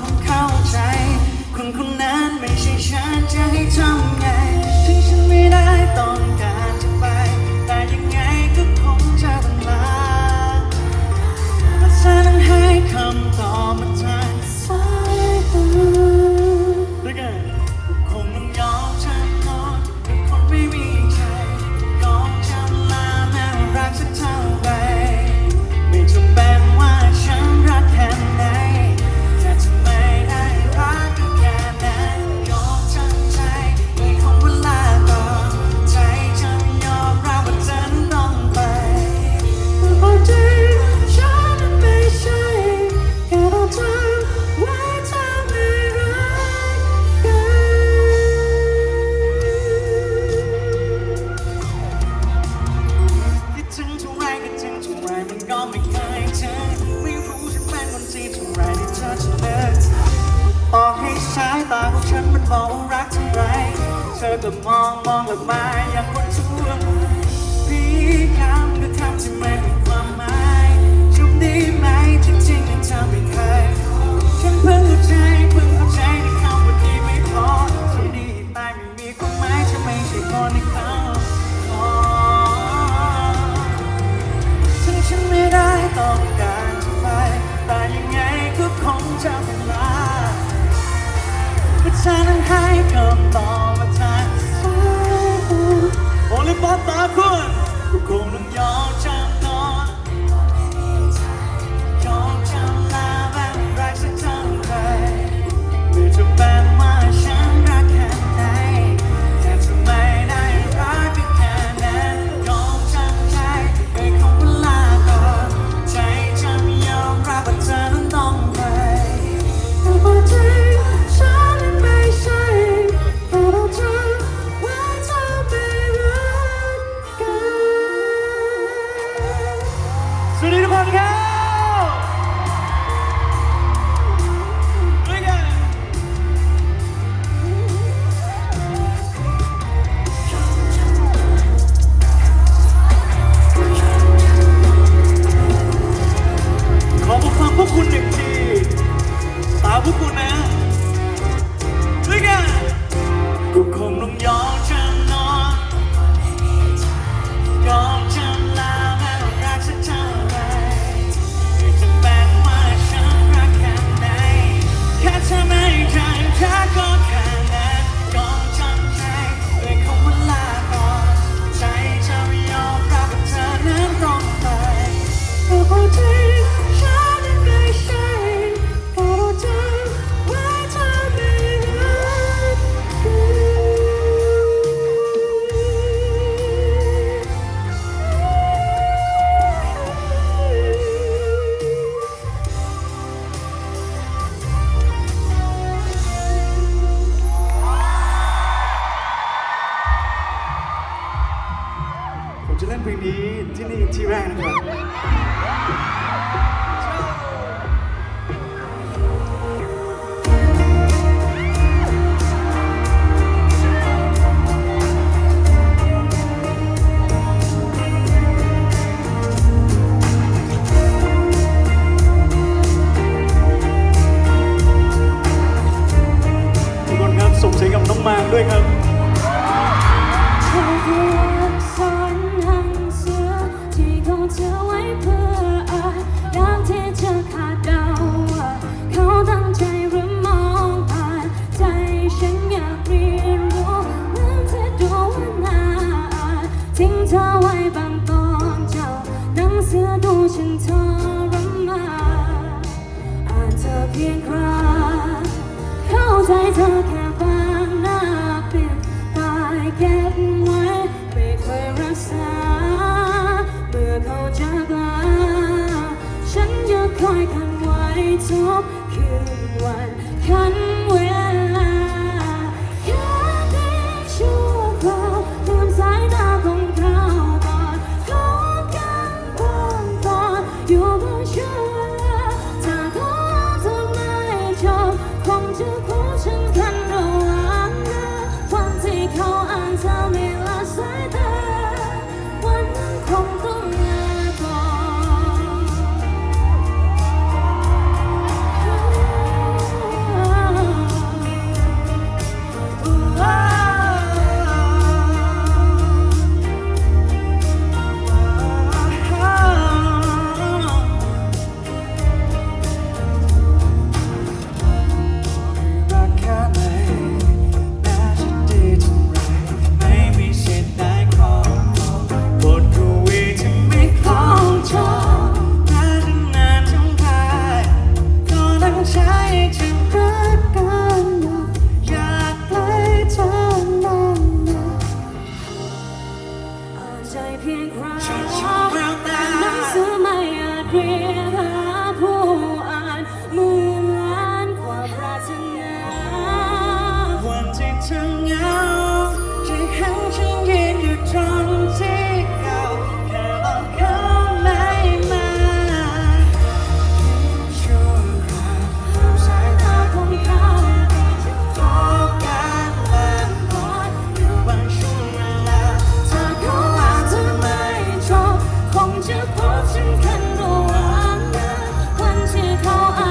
come. ว่ฉันมันมองรักเท่าไรเธอก็มองมองกลับมาอย่างคนชั่วพี่คำก็ทำที่ไม่มีความหมายจบดีไหมจริงๆยังทำไม่เคยฉันเพิ่งเข้าใจเพิ่งเข้าใจในคำว่าดีไม่พอชุบดีตายไม่มีความหมายฉันไม่ใช่คนในเขาฉันฉันไม่ได้ต้องการ เธอนั้นให้คำตอบว่าเธอโอลิปอปตาคุณ ทุกคืนวันคัน 红看不完呐欢只靠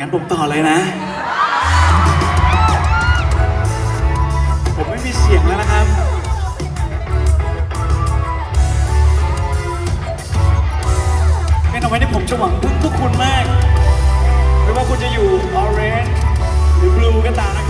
งั้นผมต่อเลยนะ ผมไม่มีเสียงแล้วนะครับ เป็นเอาไว้ที่ผมจะหวังพึ่งพวกคุณมาก ไม่ว่าคุณจะอยู่ออเรนจ์หรือบลูก็ตามนะครับ